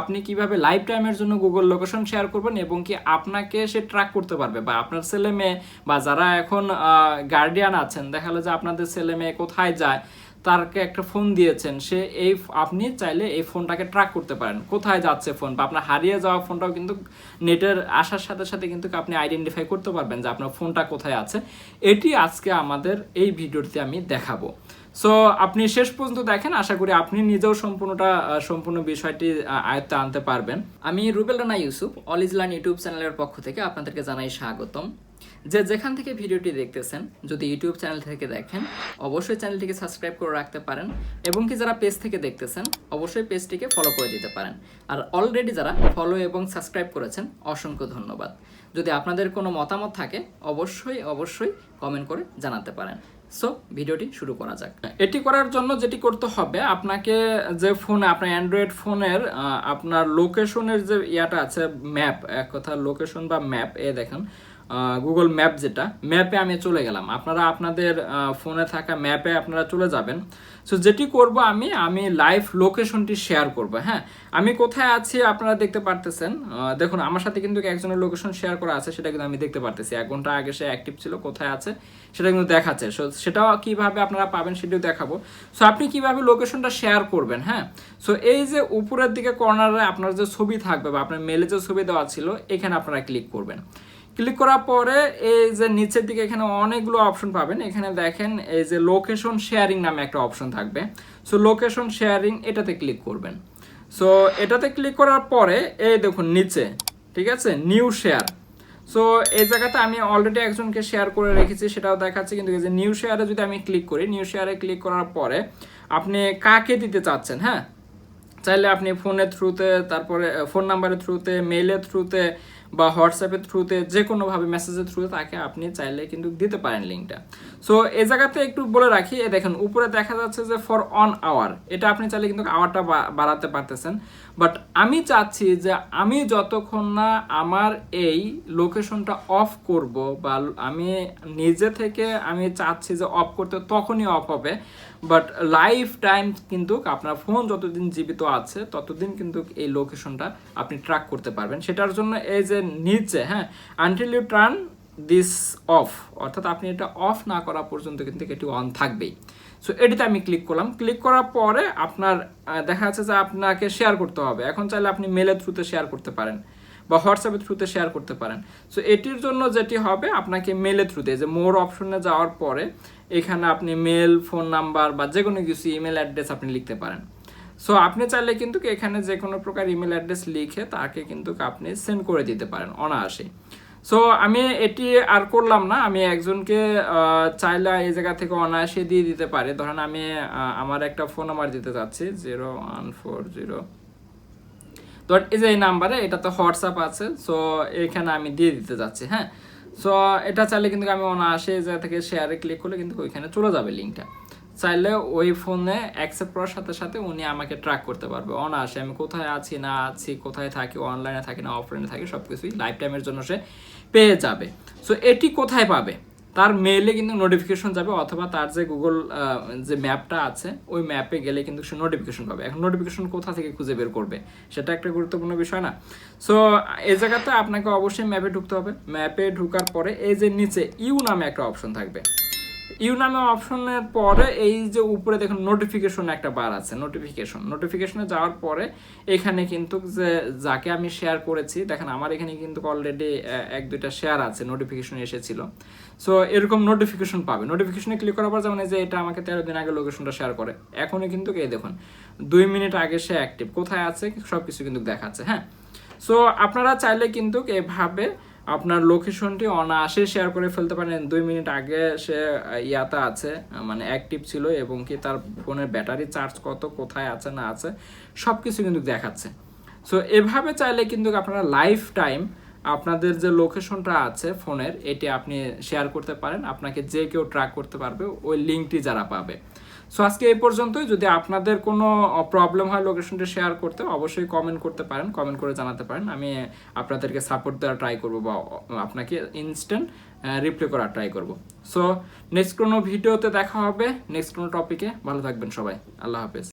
আপনি কীভাবে লাইফ টাইমের জন্য গুগল লোকেশন শেয়ার করবেন এবং কি আপনাকে সে ট্র্যাক করতে পারবে বা আপনার ছেলে মেয়ে বা যারা এখন গার্ডিয়ান আছেন, দেখা যে আপনাদের ছেলে মেয়ে কোথায় যায় তারকে একটা ফোন দিয়েছেন, সে এই আপনি চাইলে এই ফোনটাকে ট্র্যাক করতে পারেন। কোথায় যাচ্ছে ফোন বা আপনার হারিয়ে যাওয়া ফোনটাও কিন্তু নেটের আসার সাথে সাথে কিন্তু আপনি আইডেন্টিফাই করতে পারবেন যে আপনার ফোনটা কোথায় আছে। এটি আজকে আমাদের এই ভিডিওতে আমি দেখাবো। সো আপনি শেষ পর্যন্ত দেখেন, আশা করি আপনি নিজেও সম্পূর্ণটা সম্পূর্ণ বিষয়টি আয়ত্তে আনতে পারবেন। আমি রুবেল রানা ইউসুফ অল ইজলান ইউটিউব চ্যানেলের পক্ষ থেকে আপনাদেরকে জানাই স্বাগতম। যে যেখান থেকে ভিডিওটি দেখতেছেন, যদি ইউটিউব চ্যানেল থেকে দেখেন, অবশ্যই চ্যানেলটিকে সাবস্ক্রাইব করে রাখতে পারেন এবং কি যারা পেজ থেকে দেখতেছেন, অবশ্যই পেজটিকে ফলো করে দিতে পারেন। আর অলরেডি যারা ফলো এবং সাবস্ক্রাইব করেছেন, অসংখ্য ধন্যবাদ। যদি আপনাদের কোনো মতামত থাকে, অবশ্যই অবশ্যই কমেন্ট করে জানাতে পারেন। সো ভিডিওটি শুরু করা যাক। এটি করার জন্য যেটি করতে হবে, আপনাকে যে ফোনে আপনার অ্যান্ড্রয়েড ফোনের আপনার লোকেশনের যে ইয়াটা আছে ম্যাপ এক কথা লোকেশন বা ম্যাপ এ দেখেন গুগল ম্যাপ যেটা ম্যাপে আমি চলে গেলাম। আপনারা আপনাদের ফোনে থাকা ম্যাপে আপনারা চলে যাবেন। সো যেটি করব আমি আমি লাইভ লোকেশনটি শেয়ার করব হ্যাঁ? আমি কোথায় আছি আপনারা দেখতে পারতেছেন। দেখুন, আমার সাথে কিন্তু একজনের লোকেশন শেয়ার করা আছে, সেটা কিন্তু আমি দেখতে পারতেছি। এক ঘণ্টা আগে সে অ্যাক্টিভ ছিল, কোথায় আছে, সেটা কিন্তু দেখাচ্ছে। সো সেটাও কীভাবে আপনারা পাবেন সেটিও দেখাবো। সো আপনি কীভাবে লোকেশনটা শেয়ার করবেন হ্যাঁ? সো এই যে উপরের দিকে কর্নারে আপনার যে ছবি থাকবে বা আপনার মেলে যে ছবি দেওয়া ছিল, এখানে আপনারা ক্লিক করবেন। ক্লিক করার পরে এই যে নিচের দিকে এখানে অনেকগুলো অপশন পাবেন। এখানে দেখেন এই যে লোকেশন শেয়ারিং নামে একটা অপশন থাকবে। সো লোকেশন শেয়ারিং এটাতে ক্লিক করবেন। সো এটাতে ক্লিক করার পরে এই দেখুন নিচে, ঠিক আছে? নিউ শেয়ার সো এই জায়গাতে আমি অলরেডি একজনকে শেয়ার করে রেখেছি, সেটাও দেখাচ্ছে। কিন্তু এই যে নিউ শেয়ারে যদি আমি ক্লিক করি নিউ শেয়ারে ক্লিক করার পরে আপনি কাকে দিতে চাচ্ছেন হ্যাঁ? চাইলে আপনি ফোনের থ্রুতে তারপরে ফোন নাম্বারের থ্রুতে মেইলের থ্রুতে বা হোয়াটসঅ্যাপের থ্রুতে যে কোনোভাবে মেসেজের থ্রুতে তাকে আপনি চাইলে কিন্তু দিতে পারেন লিঙ্কটা সো এই জায়গাতে একটু বলে রাখি, এ দেখেন, উপরে দেখা যাচ্ছে যে ফর অন আওয়ার এটা আপনি চাইলে কিন্তু আওয়ারটা বাড়াতে পারতেছেন। বাট আমি চাচ্ছি যে আমি যতক্ষণ না আমার এই লোকেশনটা অফ করব বা আমি নিজে থেকে আমি চাচ্ছি যে অফ করতে তখনই অফ হবে। বাট লাইফ টাইম কিন্তু আপনার ফোন যতদিন জীবিত আছে, ততদিন কিন্তু এই লোকেশনটা আপনি ট্র্যাক করতে পারবেন। সেটার জন্য এই যে নিচে হ্যাঁ? Until you turn this off অর্থাৎ আপনি এটা অফ না করা পর্যন্ত কিন্তু এটি অন থাকবেই। সো এটিতে আমি ক্লিক করলাম। ক্লিক করার পরে আপনার দেখা যাচ্ছে যে আপনাকে শেয়ার করতে হবে। এখন চাইলে আপনি মেলের থ্রুতে শেয়ার করতে পারেন বা হোয়াটসঅ্যাপের থ্রুতে শেয়ার করতে পারেন। সো এটির জন্য যেটি হবে, আপনাকে মেলের থ্রুতে যে মোর অপশনে যাওয়ার পরে এখানে আপনি মেল ফোন নাম্বার বা যে কোনো কিছু ইমেল অ্যাড্রেস আপনি লিখতে পারেন। সো আপনি চাইলে কিন্তু এখানে যে কোনো প্রকার ইমেল অ্যাড্রেস লিখে তাকে কিন্তু আপনি সেন্ড করে দিতে পারেন অনায়াসে সো আমি এটি আর করলাম না, আমি একজনকে চাইলে এই জায়গা থেকে অনায়াসে দিয়ে দিতে পারি। ধরেন আমি আমার একটা ফোন নাম্বার দিতে চাচ্ছি জিরো ওয়ান ফোর জিরো তো এই যে এই নাম্বারে এটা তো হোয়াটসঅ্যাপ আছে সো এখানে আমি দিয়ে দিতে যাচ্ছি হ্যাঁ? সো এটা চাইলে কিন্তু আমি অনায়াসে এই জায়গা থেকে শেয়ারে ক্লিক করলে কিন্তু ওইখানে চলে যাবে লিঙ্কটা চাইলে ওই ফোনে অ্যাকসেপ্ট করার সাথে সাথে উনি আমাকে ট্র্যাক করতে পারবে। অনায়াসে আমি কোথায় আছি, না আছি, কোথায় থাকি অনলাইনে থাকি, না অফলাইনে থাকি সব কিছুই লাইফ টাইমের জন্য সে পেয়ে যাবে। সো এটি কোথায় পাবে? তার মেইলে কিন্তু নোটিফিকেশন যাবে অথবা তার যে গুগল যে ম্যাপটা আছে, ওই ম্যাপে গেলে কিন্তু সে নোটিফিকেশন পাবে। এখন নোটিফিকেশন কোথা থেকে খুঁজে বের করবে, সেটা একটা গুরুত্বপূর্ণ বিষয় না। সো এই জায়গাতে আপনাকে অবশ্যই ম্যাপে ঢুকতে হবে। ম্যাপে ঢুকার পরে এই যে নিচে ইউ নামে একটা অপশন থাকবে। ইউ নামে অপশনের পরে এই যে উপরে দেখুন নোটিফিকেশন একটা বার আছে নোটিফিকেশন নোটিফিকেশনে যাওয়ার পরে এখানে কিন্তু যে যাকে আমি শেয়ার করেছি, দেখেন আমার এখানে কিন্তু অলরেডি এক দুইটা শেয়ার আছে নোটিফিকেশন এসেছিল। সো এরকম নোটিফিকেশন পাবে। নোটিফিকেশনে ক্লিক করার পর যেমন যে এটা আমাকে তেরো দিন আগে লোকেশনটা শেয়ার করে। এখনই কিন্তু এই দেখুন, দুই মিনিট আগে সে অ্যাক্টিভ কোথায় আছে? সব কিছু কিন্তু দেখাচ্ছে হ্যাঁ? সো আপনারা চাইলে কিন্তু এভাবে আপনার লোকেশনটি অনায়াসে শেয়ার করে ফেলতে পারেন। দুই মিনিট আগে সে ইয়াতে আছে মানে অ্যাক্টিভ ছিল এবং কি তার ফোনের ব্যাটারি চার্জ কত, কোথায় আছে, না আছে সব কিছু কিন্তু দেখাচ্ছে। সো এভাবে চাইলে কিন্তু আপনারা লাইফ টাইম আপনাদের যে লোকেশনটা আছে ফোনের, এটি আপনি শেয়ার করতে পারেন। আপনাকে যে কেউ ট্র্যাক করতে পারবে, ওই লিঙ্কটি যারা পাবে। সো আজকে এই পর্যন্তই। যদি আপনাদের কোনো প্রবলেম হয় লোকেশনটা শেয়ার করতে, অবশ্যই কমেন্ট করতে পারেন কমেন্ট করে জানাতে পারেন। আমি আপনাদেরকে সাপোর্ট দেওয়ার ট্রাই করব বা আপনাকে ইনস্ট্যান্ট রিপ্লাই করার ট্রাই করব। সো নেক্সট কোনো ভিডিওতে দেখা হবে। নেক্সট কোনো টপিকে ভালো থাকবেন সবাই। আল্লাহ হাফেজ।